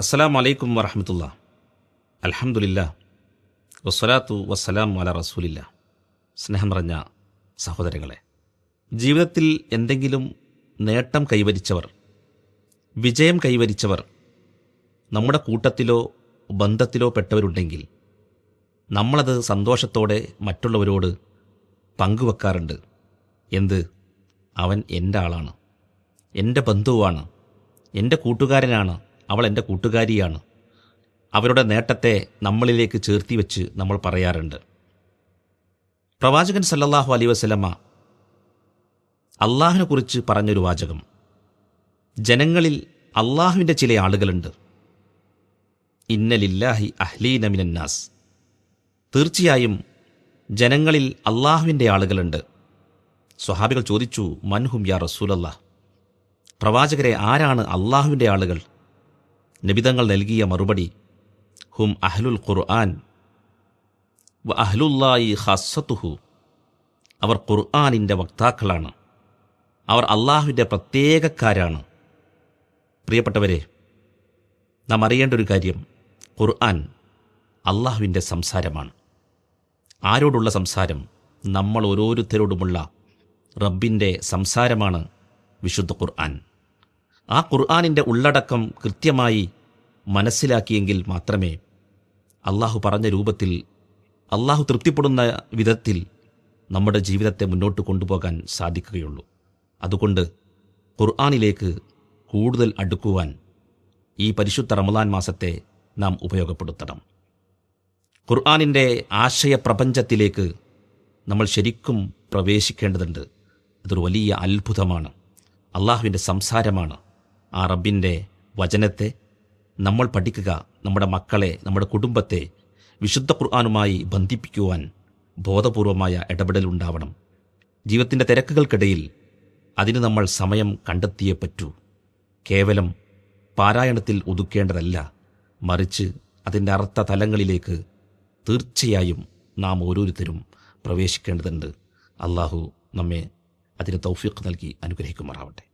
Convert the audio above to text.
അസ്സലാം വലൈക്കും വറഹമത്തുള്ള. അലഹമുല്ല വസ്സലാത്തു വസ്സലാം വല റസൂലില്ല. സ്നേഹം നിറഞ്ഞ സഹോദരങ്ങളെ ജീവിതത്തിൽ എന്തെങ്കിലും നേട്ടം കൈവരിച്ചവർ വിജയം കൈവരിച്ചവർ നമ്മുടെ കൂട്ടത്തിലോ ബന്ധത്തിലോ പെട്ടവരുണ്ടെങ്കിൽ നമ്മളത് സന്തോഷത്തോടെ മറ്റുള്ളവരോട് പങ്കുവെക്കാറുണ്ട്. എന്ത്? അവൻ എന്റെ ആളാണ്. എന്റെ ബന്ധുവാണ്. എന്റെ കൂട്ടുകാരനാണ്. അവൾ എന്റെ കൂട്ടുകാരിയാണ്. അവരുടെ നേട്ടത്തെ നമ്മളിലേക്ക് ചേർത്തി വെച്ച് നമ്മൾ പറയാറുണ്ട്. പ്രവാചകൻ സല്ലാഹു അലൈ വസ്ലമ അള്ളാഹിനെക്കുറിച്ച് പറഞ്ഞൊരു വാചകം. ജനങ്ങളിൽ അള്ളാഹുവിന്റെ ചില ആളുകളുണ്ട്. ഇന്നലില്ലാഹി അഹ്ലീന മിനന്നാസ്. തീർച്ചയായും ജനങ്ങളിൽ അള്ളാഹുവിന്റെ ആളുകളുണ്ട്. സ്വഹാബികൾ ചോദിച്ചു മൻഹും യാ റസൂലല്ലാ പ്രവാചകരെ ആരാണ് അള്ളാഹുവിന്റെ ആളുകൾ? നബിതങ്ങൾ നൽകിയ മറുപടി ഹും അഹ്ലുൽ ഖുർആൻ വ അഹ്ലുല്ലായി ഹസ്സത്തുഹു അവർ ഖുർആാനിന്റെ വക്താക്കളാണ്. അവർ അള്ളാഹുവിന്റെ പ്രത്യേകക്കാരാണ്. പ്രിയപ്പെട്ടവരെ നാം അറിയേണ്ട ഒരു കാര്യം ഖുർആൻ അള്ളാഹുവിന്റെ സംസാരമാണ്. ആരോടുള്ള സംസാരം? നമ്മൾ ഓരോരുത്തരോടുമുള്ള റബ്ബിന്റെ സംസാരമാണ് വിശുദ്ധ ഖുർആൻ. ആ ഖുർആാനിന്റെ ഉള്ളടക്കം കൃത്യമായി മനസ്സിലാക്കിയെങ്കിൽ മാത്രമേ അള്ളാഹു പറഞ്ഞ രൂപത്തിൽ അള്ളാഹു തൃപ്തിപ്പെടുന്ന വിധത്തിൽ നമ്മുടെ ജീവിതത്തെ മുന്നോട്ട് കൊണ്ടുപോകാൻ സാധിക്കുകയുള്ളൂ. അതുകൊണ്ട് ഖുർആാനിലേക്ക് കൂടുതൽ അടുക്കുവാൻ ഈ പരിശുദ്ധ റമദാൻ മാസത്തെ നാം ഉപയോഗപ്പെടുത്തണം. ഖുർആാനിന്റെ ആശയപ്രപഞ്ചത്തിലേക്ക് നമ്മൾ ശരിക്കും പ്രവേശിക്കേണ്ടതുണ്ട്. അതൊരു വലിയ അത്ഭുതമാണ്. അള്ളാഹുവിന്റെ സംസാരമാണ്. ആ റബ്ബിന്റെ വചനത്തെ നമ്മൾ പഠിക്കുക നമ്മുടെ മക്കളെ നമ്മുടെ കുടുംബത്തെ വിശുദ്ധ ഖുർആാനുമായി ബന്ധിപ്പിക്കുവാൻ ബോധപൂർവമായ ഇടപെടൽ ഉണ്ടാവണം. ജീവിതത്തിന്റെ തിരക്കുകൾക്കിടയിൽ അതിന് നമ്മൾ സമയം കണ്ടെത്തിയേ പറ്റൂ. കേവലം പാരായണത്തിൽ ഒതുക്കേണ്ടതല്ല മറിച്ച് അതിന്റെ അർത്ഥ തലങ്ങളിലേക്ക് തീർച്ചയായും നാം ഓരോരുത്തരും പ്രവേശിക്കേണ്ടതുണ്ട്. അള്ളാഹു നമ്മെ അതിന് തൗഫീഖ് നൽകി അനുഗ്രഹിക്കുമാറാവട്ടെ.